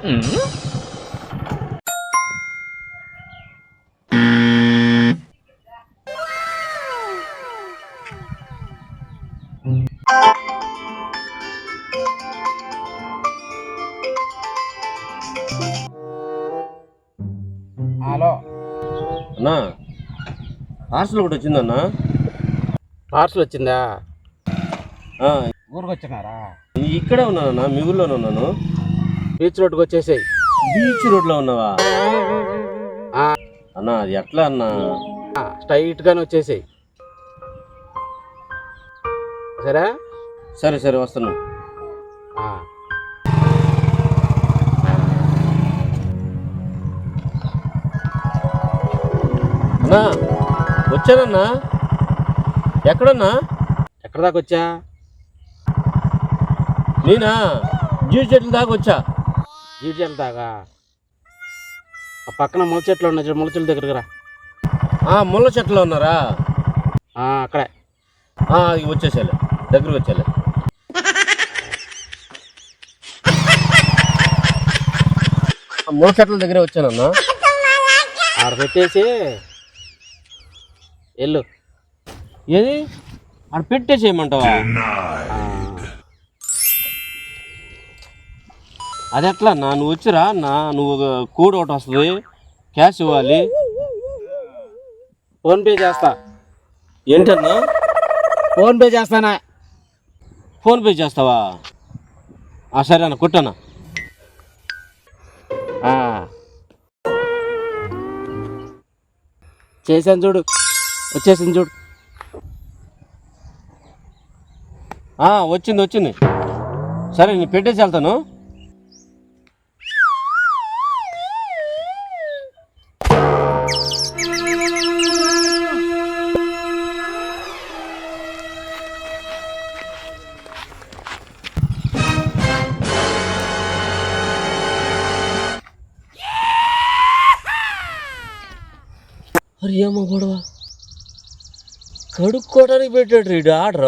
Hello. అన్నా parcel ఒకటి వచ్చిందన్నా. Parcel వచ్చిందా? ఊరికి వచ్చినారా ఇక్కడే ఉన్నానన్నా మీ ఊర్లోనే ఉన్నాను. బీచ్ రోడ్కి వచ్చేసాయి. బీచ్ రోడ్లో ఉన్నావా? అన్నా అది ఎట్లా అన్నా? స్ట్రైట్గానే వచ్చేసాయి. సరే? సరే సరే వస్తాను ఆ. అన్నా వచ్చానన్నా? ఎక్కడన్నా? ఎక్కడ దాకా వచ్చా? నేనా? జ్యూస్ చెట్ల దాకా వచ్చా. జీడిజల్ దాకా ఆ పక్కన ముళ్ళ చెట్లు ఉన్నాయి ముళ్ళ చెట్ల దగ్గరికి రా. ఆ, ముళ్ళ చెట్లో ఉన్నారా? ఆ, అక్కడే. ఆ, ఇక వచ్చేసాలే దగ్గరకు వచ్చాలే. ఆ ముళ్ళ చెట్ల దగ్గరే వచ్చానన్నా. ఆడ పెట్టేసి వెళ్ళు. ఏది? ఆడ పెట్టేసేయమంటావా? ఆ, అది ఎట్లా? అన్నా నువ్వు వచ్చిరా? అన్నా నువ్వు కోడ్ ఒకటి వస్తుంది. క్యాష్ ఇవ్వాలి. ఫోన్పే చేస్తా. ఏంటన్నా? ఫోన్పే చేస్తానా? ఫోన్పే చేస్తావా? ఆ, సరే అన్న కొట్టన్నా. ఆ. చేశాను చూడు. వచ్చేసింది చూడు. వచ్చింది వచ్చింది. సరే నేను పెట్టేసి వెళ్తాను. మరి ఏమో గొడవ. కడుక్కోవడానికి పెట్టాడు రీడు ఆర్డర్